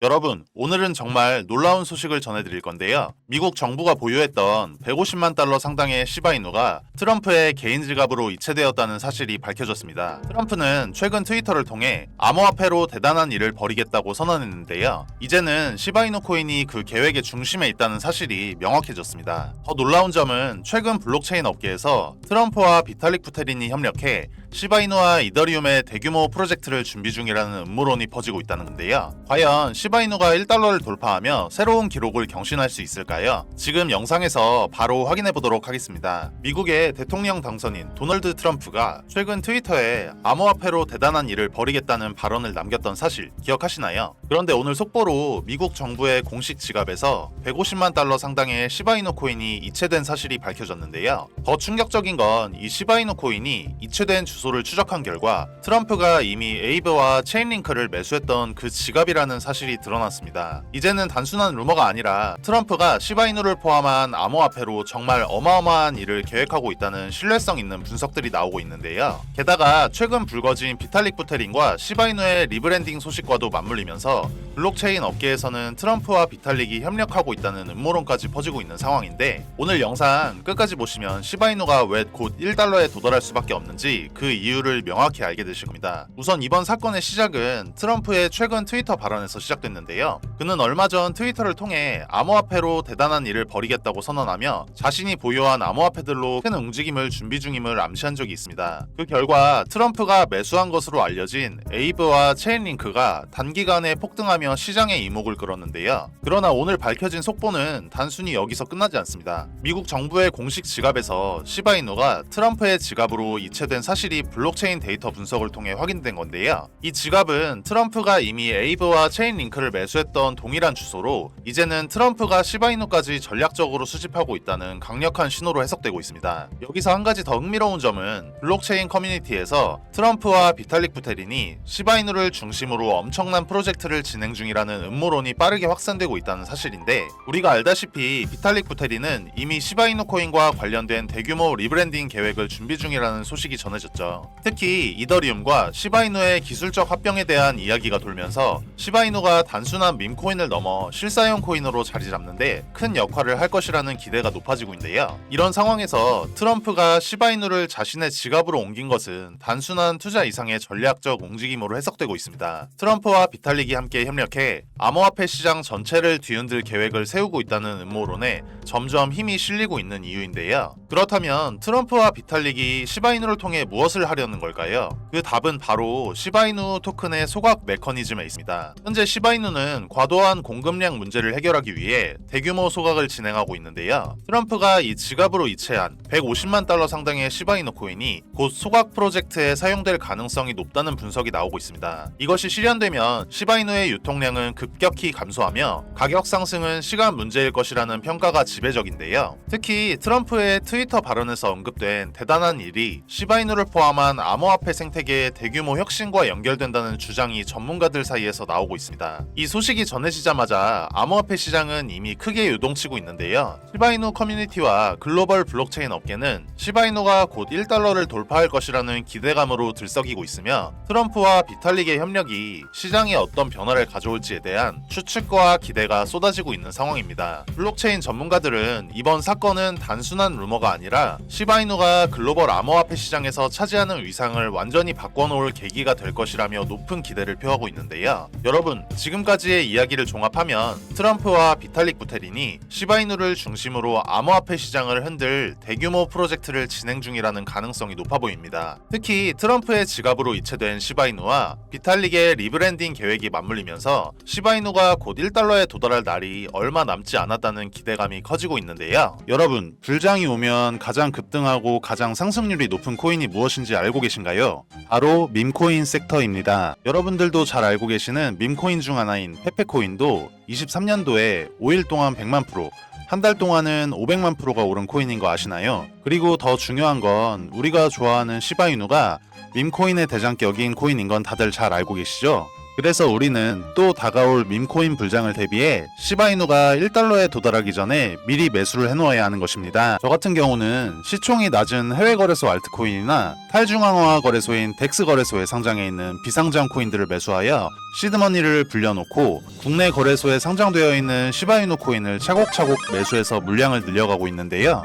여러분, 오늘은 정말 놀라운 소식을 전해드릴 건데요. 미국 정부가 보유했던 150만 달러 상당의 시바이누가 트럼프의 개인 지갑으로 이체되었다는 사실이 밝혀졌습니다. 트럼프는 최근 트위터를 통해 암호화폐로 대단한 일을 벌이겠다고 선언했는데요. 이제는 시바이누 코인이 그 계획의 중심에 있다는 사실이 명확해졌습니다. 더 놀라운 점은 최근 블록체인 업계에서 트럼프와 비탈릭 부테린이 협력해 시바이누와 이더리움의 대규모 프로젝트를 준비 중이라는 음모론이 퍼지고 있다는 건데요. 과연 시바이누가 1달러를 돌파하며 새로운 기록을 경신할 수 있을까요? 지금 영상에서 바로 확인해 보도록 하겠습니다. 미국의 대통령 당선인 도널드 트럼프가 최근 트위터에 암호화폐로 대단한 일을 벌이겠다는 발언을 남겼던 사실 기억하시나요? 그런데 오늘 속보로 미국 정부의 공식 지갑에서 150만 달러 상당의 시바이누 코인이 이체된 사실이 밝혀졌는데요. 더 충격적인 건 이 시바이누 코인이 이체된 주 소를 추적한 결과 트럼프가 이미 에이브와 체인링크를 매수했던 그 지갑이라는 사실이 드러났습니다. 이제는 단순한 루머가 아니라 트럼프가 시바이누를 포함한 암호화폐로 정말 어마어마한 일을 계획하고 있다는 신뢰성 있는 분석들이 나오고 있는데요. 게다가 최근 불거진 비탈릭 부테린과 시바이누의 리브랜딩 소식과도 맞물리면서 블록체인 업계에서는 트럼프와 비탈릭이 협력하고 있다는 음모론까지 퍼지고 있는 상황인데 오늘 영상 끝까지 보시면 시바이누가 왜 곧 1달러에 도달할 수밖에 없는지 그 이유를 명확히 알게 되실 겁니다. 우선 이번 사건의 시작은 트럼프의 최근 트위터 발언에서 시작됐는데요. 그는 얼마 전 트위터를 통해 암호화폐로 대단한 일을 벌이겠다고 선언하며 자신이 보유한 암호화폐들로 큰 움직임을 준비 중임을 암시한 적이 있습니다. 그 결과 트럼프가 매수한 것으로 알려진 에이브와 체인링크가 단기간에 폭등하며 시장의 이목을 끌었는데요. 그러나 오늘 밝혀진 속보는 단순히 여기서 끝나지 않습니다. 미국 정부의 공식 지갑에서 시바이누가 트럼프의 지갑으로 이체된 사실이 블록체인 데이터 분석을 통해 확인된 건데요. 이 지갑은 트럼프가 이미 에이브와 체인링크를 매수했던 동일한 주소로 이제는 트럼프가 시바이누까지 전략적으로 수집하고 있다는 강력한 신호로 해석되고 있습니다. 여기서 한 가지 더 흥미로운 점은 블록체인 커뮤니티에서 트럼프와 비탈릭 부테린이 시바이누를 중심으로 엄청난 프로젝트를 진행 중이라는 음모론이 빠르게 확산되고 있다는 사실인데 우리가 알다시피 비탈릭 부테린은 이미 시바이누 코인과 관련된 대규모 리브랜딩 계획을 준비 중이라는 소식이 전해졌죠. 특히 이더리움과 시바이누의 기술적 합병에 대한 이야기가 돌면서 시바이누가 단순한 밈코인을 넘어 실사용 코인으로 자리 잡는데 큰 역할을 할 것이라는 기대가 높아지고 있는데요. 이런 상황에서 트럼프가 시바이누를 자신의 지갑으로 옮긴 것은 단순한 투자 이상의 전략적 움직임으로 해석되고 있습니다. 트럼프와 비탈릭이 함께 협력해 암호화폐 시장 전체를 뒤흔들 계획을 세우고 있다는 음모론에 점점 힘이 실리고 있는 이유인데요. 그렇다면 트럼프와 비탈릭이 시바이누를 통해 무엇을 하려는 걸까요? 그 답은 바로 시바이누 토큰의 소각 메커니즘에 있습니다. 현재 시바이누는 과도한 공급량 문제를 해결하기 위해 대규모 소각을 진행하고 있는데요. 트럼프가 이 지갑으로 이체한 150만 달러 상당의 시바이누 코인이 곧 소각 프로젝트에 사용될 가능성이 높다는 분석이 나오고 있습니다. 이것이 실현되면 시바이누의 유통량은 급격히 감소하며 가격 상승은 시간 문제일 것이라는 평가가 지배적인데요. 특히 트럼프의 트위터 발언에서 언급된 대단한 일이 시바이누를 포함 한 암호화폐 생태계의 대규모 혁신과 연결된다는 주장이 전문가들 사이에서 나오고 있습니다. 이 소식이 전해지자마자 암호화폐 시장은 이미 크게 요동치고 있는데요. 시바이누 커뮤니티와 글로벌 블록체인 업계는 시바이누가 곧 1달러를 돌파할 것이라는 기대감으로 들썩이고 있으며 트럼프와 비탈릭의 협력이 시장에 어떤 변화를 가져올지에 대한 추측과 기대가 쏟아지고 있는 상황입니다. 블록체인 전문가들은 이번 사건은 단순한 루머가 아니라 시바이누가 글로벌 암호화폐 시장에서 차지 하는 위상을 완전히 바꿔놓을 계기가 될 것이라며 높은 기대를 표하고 있는데요. 여러분, 지금까지의 이야기를 종합하면 트럼프와 비탈릭 부테린이 시바이누를 중심으로 암호화폐 시장을 흔들 대규모 프로젝트를 진행 중이라는 가능성이 높아 보입니다. 특히 트럼프의 지갑으로 이체된 시바이누와 비탈릭의 리브랜딩 계획이 맞물리면서 시바이누가 곧 1달러에 도달할 날이 얼마 남지 않았다는 기대감이 커지고 있는데요. 여러분, 불장이 오면 가장 급등하고 가장 상승률이 높은 코인이 무엇인 지 알고 계신가요? 바로 밈코인 섹터입니다. 여러분들도 잘 알고 계시는 밈코인 중 하나인 페페코인도 23년도에 5일 동안 100만 프로, 한 달 동안은 500만 프로가 오른 코인인 거 아시나요? 그리고 더 중요한 건 우리가 좋아하는 시바이누가 밈코인의 대장격인 코인인 건 다들 잘 알고 계시죠? 그래서 우리는 또 다가올 밈코인 불장을 대비해 시바이누가 1달러에 도달하기 전에 미리 매수를 해놓아야 하는 것입니다. 저 같은 경우는 시총이 낮은 해외 거래소 알트코인이나 탈중앙화 거래소인 덱스 거래소에 상장해 있는 비상장 코인들을 매수하여 시드머니를 불려놓고 국내 거래소에 상장되어 있는 시바이누 코인을 차곡차곡 매수해서 물량을 늘려가고 있는데요.